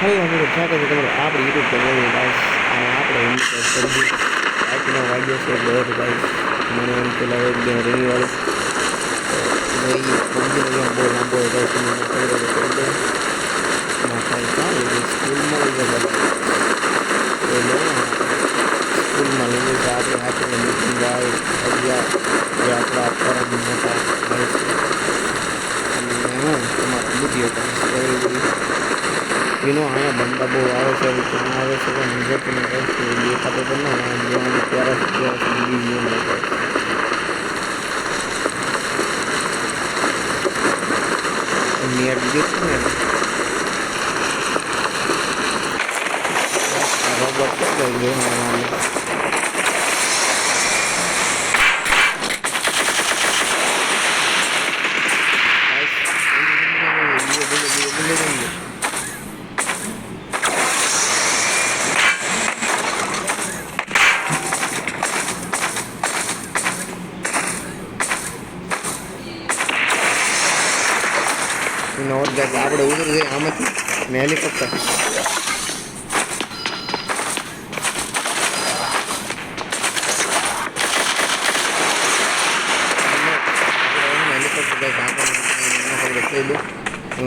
Hello મિત્રો સ્વાગત છે તમારું આપણી યુટ્યુબ ચેનલ ગાઈસ અને આપણે એમ કરજી આજનો વાગ્યો છે દોઢ ગાઈસ મને એમ પેલા એક બે રવિવાર ભાઈ પબજીનો ગેમ બહુ લાંબો હોય ગાઈસ તમે ના કરી કરી દો ના ચાલે એ સ્કૂલમાં લઈ જવા સ્કૂલમાં લઈ આપણે હાથે મીટિંગ જાય અગિયાર અને એમાં તમારા બુદ્ધિઓ ગાઈસ યુ નો અહીંયા બંદા બહુ આવે છે ત્યાં આવે છે, પણ કહે છે દેખાતો પણ ના જોવાનું છે બીજી જેમ નેટ ગીત ને રોબોટ નોટ જાય આપણે ઉતરી જઈએ આમાંથી. ને હેલિકોપ્ટર.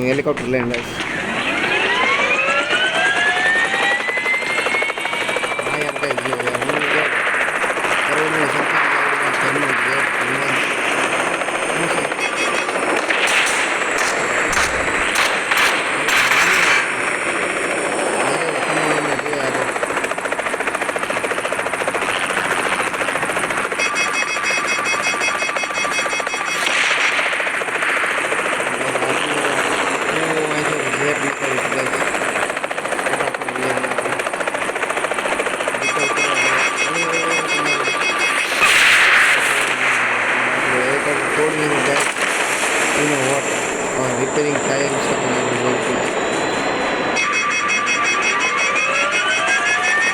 હેલિકોપ્ટર લઈને ગાઈસ હા યાર ગાઈસ જો યાર હું યાર કરોડની સંખ્યા ઘરનું છે ઘરમાં શું છે રિપેરિંગ થાય છે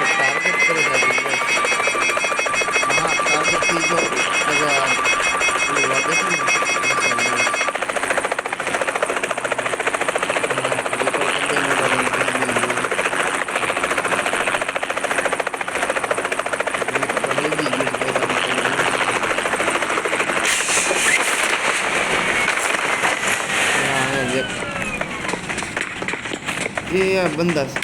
ટાર્ગેટ કરે છે હા ટાર્ગેટથી જો બધા પેલું વાગે છે ને એ આ બંદા છે.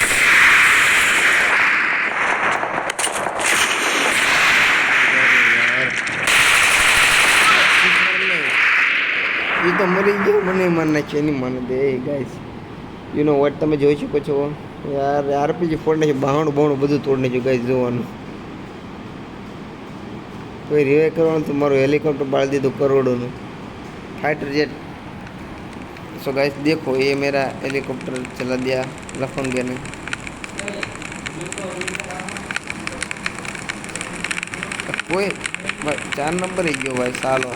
એ તો મરી ગયો, મને માર નાખી એની મને દે. ગાઈસ યુ વોટ તમે જોઈ શકો છો. યાર, આરપીજી ફોડ નાખ્યું બાવણું બાવણું બધું તોડ નાખ્યું ગાઈસ જોવાનું. કોઈ રિવાઈ કરવાનું તો મારું હેલિકોપ્ટર બાળી દીધું કરોડોનું. ફાઇટર જેટ सो गाइस देखो ये मेरा हेलीकॉप्टर चला दिया लफंगे ने કોઈ ચાર નંબર ગયો ભાઈ સાલો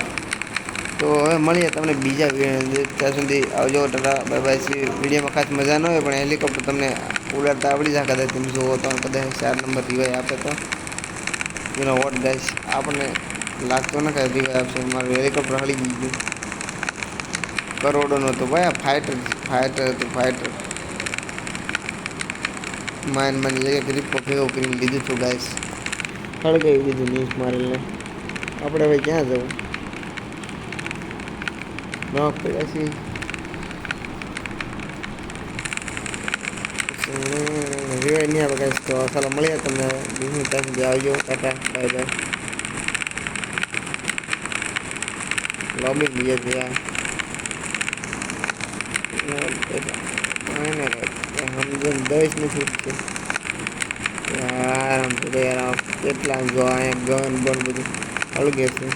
તો હવે મળીએ તમને બીજા વિડીયો ત્યાં સુધી આવજો ટાટા બાય બાય સી વિડીયોમાં ખાસ મજા ન હોય પણ હેલિકોપ્ટર તમને ઉડાડતા આવડી જાય કદાચ તમે જુઓ તો કદાચ ચાર નંબર રિવાય આપે તો યુ વોટ ગાઈસ આપણને લાગતો ન કાંઈ રિવાય આપશે મારું હેલિકોપ્ટર હળી ગયું કરોડોનો તો ભાઈ ફાઇટર ફાઇટર હતું ફાઇટર માઇન માની જગ્યાએ ગ્રીપો ભેગો કરીને લીધું હતું ગાઈસ હળગાવી દીધું ન્યૂઝ મારેલને. આપણે હવે ક્યાં જવું? નોક પડ્યા છીએ રિવાય નહીં આવે ગાઈસ તો સાલા મળીએ તમને બીજું ટાઈમ જે આવજો, ટાટા બાય બાય લોબી બીજા જોયા સમજણ દસ નથી યાર કેટલા ગન બન બધું. અળગે છે